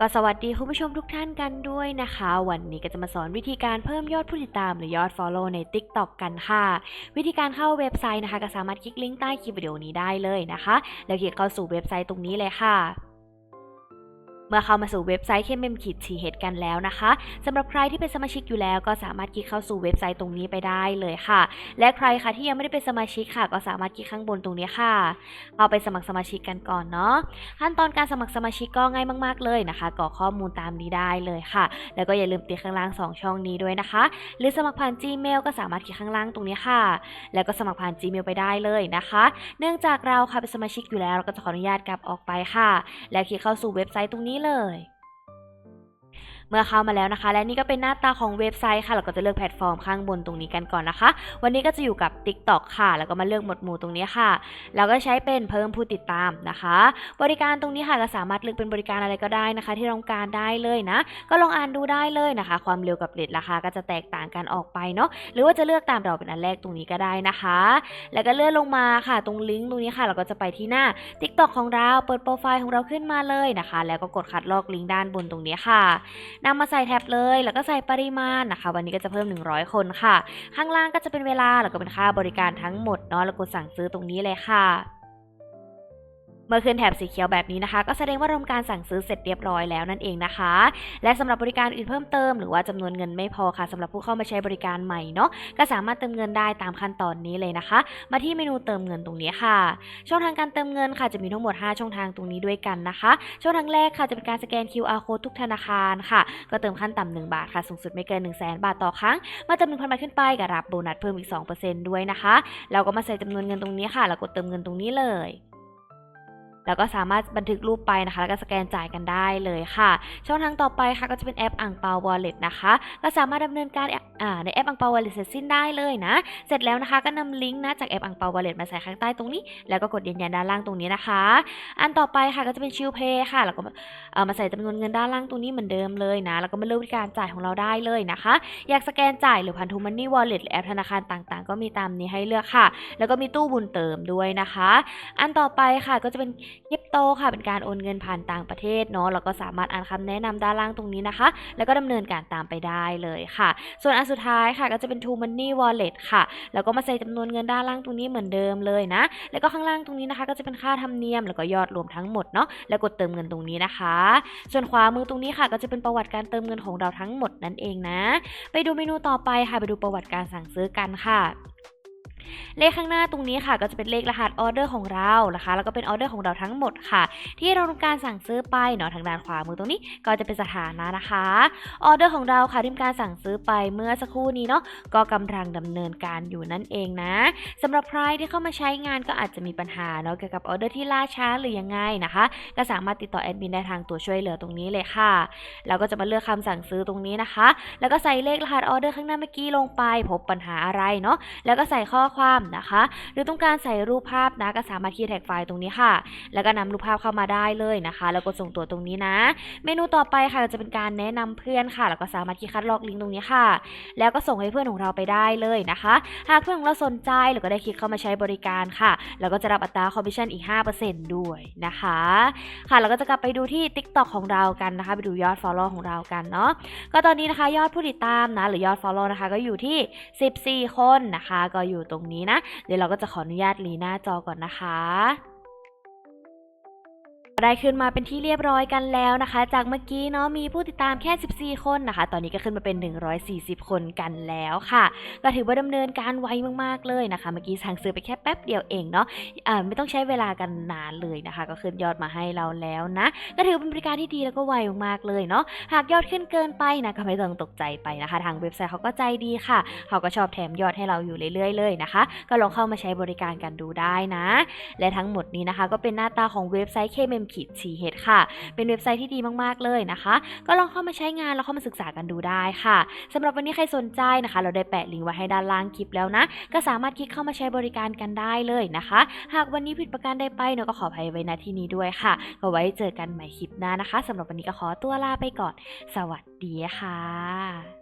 ก็สวัสดีคุณผู้ชมทุกท่านกันด้วยนะคะ วันนี้ก็จะมาสอนวิธีการเพิ่มยอดผู้ติดตามหรือยอด Follow ใน TikTok กันค่ะ วิธีการเข้าเว็บไซต์นะคะ ก็สามารถคลิกลิงก์ใต้คลิปวิดีโอนี้ได้เลยนะคะ แล้วคลิกเข้าสู่เว็บไซต์ตรงนี้เลยค่ะ เมื่อเข้ามาสู่เว็บไซต์เคมเมมขีดชีเฮดกันแล้วนะคะสำหรับใครที่เป็นสมาชิกอยู่แล้วก็สามารถคลิกเข้าสู่เว็บไซต์ตรงนี้ไปได้เลยค่ะ และใครค่ะที่ยังไม่ได้เป็นสมาชิกค่ะ ก็สามารถคลิกข้างบนตรงนี้ค่ะ เอาไปสมัครสมาชิกกันก่อนเนาะขั้นตอนการสมัครสมาชิกก็ง่ายมาก ๆ เลยนะคะกรอกข้อมูลตามนี้ได้เลยค่ะ แล้วก็อย่าลืมติดข้างล่าง 2 ช่องนี้ด้วยนะคะ หรือสมัครผ่าน Gmail ก็สามารถคลิกข้างล่างตรงนี้ค่ะ แล้วก็สมัครผ่าน Gmail ไปได้เลยนะคะ เนื่องจากเราค่ะเป็นสมาชิกอยู่แล้วเราก็จะขออนุญาตกลับออกไปค่ะ แล้วคลิกเข้าสู่เว็บไซต์ตรงนี้เลย เมื่อเข้ามาแล้วนะคะ และนี่ก็เป็นหน้าตาของเว็บไซต์ค่ะ เราก็จะเลือกแพลตฟอร์มข้างบนตรงนี้กันก่อนนะคะ วันนี้ก็จะอยู่กับ TikTok ค่ะ แล้วก็มาเลือกหมวดหมู่ตรงนี้ค่ะ แล้วก็ใช้เป็นเพิ่มผู้ติดตามนะคะ บริการตรงนี้ค่ะก็สามารถเลือกเป็นบริการอะไรก็ได้นะคะ ที่ต้องการได้เลยนะ ก็ลองอ่านดูได้เลยนะคะ ความเร็วกับเรทราคาก็จะแตกต่างกันออกไปเนาะ หรือว่าจะเลือกตามเราเป็นอันแรกตรงนี้ก็ได้นะคะ แล้วก็เลื่อนลงมาค่ะ ตรงลิงก์ตรงนี้ค่ะ เราก็จะไปที่หน้า TikTok ของเรา เปิดโปรไฟล์ของเราขึ้นมาเลยนะคะ แล้วก็กดคัดลอกลิงก์ด้านบนตรงนี้ค่ะนำมาใส่แท็บเลย แล้วก็ใส่ปริมาณนะคะ วันนี้ก็จะเพิ่ม 100 คนค่ะ ข้างล่างก็จะเป็นเวลาแล้วก็เป็นค่าบริการทั้งหมดเนาะแล้วกดสั่งซื้อตรงนี้เลยค่ะ เมื่อขึ้นแถบสีเขียวแบบนี้นะคะ ก็แสดงว่าทำการสั่งซื้อเสร็จเรียบร้อยแล้วนั่นเองนะคะ และสำหรับบริการอื่นเพิ่มเติมหรือว่าจำนวนเงินไม่พอค่ะสำหรับผู้เข้ามาใช้บริการใหม่เนาะก็สามารถเติมเงินได้ตามขั้นตอนนี้เลยนะคะ มาที่เมนูเติมเงินตรงนี้ค่ะ ช่องทางการเติมเงินค่ะจะมีทั้งหมด 5 ช่องทางตรงนี้ด้วยกันนะคะ ช่องทางแรกค่ะจะเป็นการสแกน QR code ทุกธนาคารค่ะ ก็เติมขั้นต่ำ1บาทค่ะสูงสุดไม่เกิน 1 0 0 0 0แบาทต่อครั้งมาจำนวนพันบาทขึ้นไปกับรับโบนัสเพิ่มอีก 2%ด้วยนะคะแล้วก็มาใส่จำนวนเงินตรงนี้ค่ะแล้วกดเติมเงินตรงนี้เลย แล้วก็สามารถบันทึกรูปไปนะคะแล้วก็สแกนจ่ายกันได้เลยค่ะ ช่องทางต่อไปค่ะก็จะเป็นแอปอ่างเปาวอลเล็ตนะคะ ก็สามารถดำเนินการในแอปอ่างเปาวอลเล็ตเสร็จสิ้นได้เลยนะ เสร็จแล้วนะคะก็นำลิงก์นะจากแอปอ่างเปาวอลเล็ตมาใส่ข้างใต้ตรงนี้ แล้วก็กดยืนยันด้านล่างตรงนี้นะคะ อันต่อไปค่ะก็จะเป็นชิลเพย์ค่ะ แล้วก็เอ่อมาใส่จำนวนเงินด้านล่างตรงนี้เหมือนเดิมเลยนะ แล้วก็มาเลือกวิธีการจ่ายของเราได้เลยนะคะ อยากสแกนจ่ายหรือพันธุมันนี่วอลเล็ตหรือแอปธนาคารต่างๆ ก็มีตามนี้ให้เลือกค่ะ แล้วก็มีตู้บุญเติมด้วยนะคะ อันต่อไปค่ะก็จะเป็นคริปโตค่ะเป็นการโอนเงินผ่านต่างประเทศเนาะแล้วก็สามารถอ่านคำแนะนำด้านล่างตรงนี้นะคะ แล้วก็ดำเนินการตามไปได้เลยค่ะ ส่วนอันสุดท้ายค่ะก็จะเป็น True Money Wallet ค่ะ แล้วก็มาใส่จำนวนเงินด้านล่างตรงนี้เหมือนเดิมเลยนะ แล้วก็ข้างล่างตรงนี้นะคะ ก็จะเป็นค่าธรรมเนียมแล้วก็ยอดรวมทั้งหมดเนาะแล้วกดเติมเงินตรงนี้นะคะ ส่วนขวามือตรงนี้ค่ะ ก็จะเป็นประวัติการเติมเงินของเราทั้งหมดนั่นเองนะ ไปดูเมนูต่อไปค่ะไปดูประวัติการสั่งซื้อกันค่ะ เลขข้างหน้าตรงนี้ค่ะ ก็จะเป็นเลขรหัสออเดอร์ของเรานะคะแล้วก็เป็นออเดอร์ของเราทั้งหมดค่ะ ที่เราต้องการสั่งซื้อไปเนาะทางด้านขวามือตรงนี้ก็จะเป็นสถานะนะคะออเดอร์ของเราค่ะที่การสั่งซื้อไปเมื่อสักครู่นี้เนาะก็กำลังดำเนินการอยู่นั่นเองนะสำหรับใครที่เข้ามาใช้งานก็อาจจะมีปัญหาเนาะเกี่ยวกับออเดอร์ที่ล่าช้าหรือยังไงนะคะ ก็สามารถติดต่อแอดมินได้ทางตัวช่วยเหลือตรงนี้เลยค่ะเราก็จะมาเลือกคำสั่งซื้อตรงนี้นะคะ แล้วก็ใส่เลขรหัสออเดอร์ข้างหน้าเมื่อกี้ลงไป พบปัญหาอะไรเนาะแล้วก็ใส่ข้อความนะคะ หรือต้องการใส่รูปภาพนะก็สามารถคีย์แท็กไฟล์ตรงนี้ค่ะ แล้วก็นำรูปภาพเข้ามาได้เลยนะคะ แล้วกดส่งตัวตรงนี้นะ เมนูต่อไปค่ะจะเป็นการแนะนำเพื่อนค่ะ แล้วก็สามารถคีย์คัดลอกลิงก์ตรงนี้ค่ะ แล้วก็ส่งให้เพื่อนของเราไปได้เลยนะคะ หากเพื่อนของเราสนใจหรือก็ได้คลิกเข้ามาใช้บริการค่ะ แล้วก็จะรับอัตราคอมมิชชั่นอีก 5%ด้วยนะคะ ค่ะแล้วก็จะกลับไปดูที่ TikTok ของเรากันนะคะ ไปดูยอด Follow ของเรากันเนาะก็ตอนนี้นะคะยอดผู้ติดตามนะหรือยอด Follow นะคะก็อยู่ที่ 14 คนนะคะ ก็อยู่ตรงนี้นะ เดี๋ยวเราก็จะขออนุญาตรีหน้าจอก่อนนะคะ ได้ขึ้นมาเป็นที่เรียบร้อยกันแล้วนะคะ จากเมื่อกี้เนาะมีผู้ติดตามแค่ 14 คนนะคะ ตอนนี้ก็ขึ้นมาเป็น 140 คนกันแล้วค่ะ ก็ถือว่าดำเนินการไวมากๆเลยนะคะ เมื่อกี้สั่งซื้อไปแค่แป๊บเดียวเองเนาะอ่าไม่ต้องใช้เวลากันนานเลยนะคะ ก็ขึ้นยอดมาให้เราแล้วนะ ก็ถือเป็นบริการที่ดีแล้วก็ไวมากๆเลยเนาะ หากยอดขึ้นเกินไปนะก็ไม่ต้องตกใจไปนะคะ ทางเว็บไซต์เขาก็ใจดีค่ะ เขาก็ชอบแถมยอดให้เราอยู่เรื่อยๆเลยนะคะ ก็ลองเข้ามาใช้บริการกันดูได้นะ และทั้งหมดนี้นะคะ ก็เป็นหน้าตาของเว็บไซต์ KMM ขีด c h ค่ะ เป็นเว็บไซต์ที่ดีมากๆเลยนะคะ ก็ลองเข้ามาใช้งานแล้วเข้ามาศึกษากันดูได้ค่ะสำหรับวันนี้ใครสนใจนะคะ เราได้แปะลิงก์ไว้ให้ด้านล่างคลิปแล้วนะ ก็สามารถคลิกเข้ามาใช้บริการกันได้เลยนะคะ หากวันนี้ผิดประการใดไปเนาะก็ขออภัยไว้ณที่นี้ด้วยค่ะ ก็ไว้เจอกันใหม่คลิปหน้านะคะสำหรับวันนี้ก็ขอตัวลาไปก่อน สวัสดีค่ะ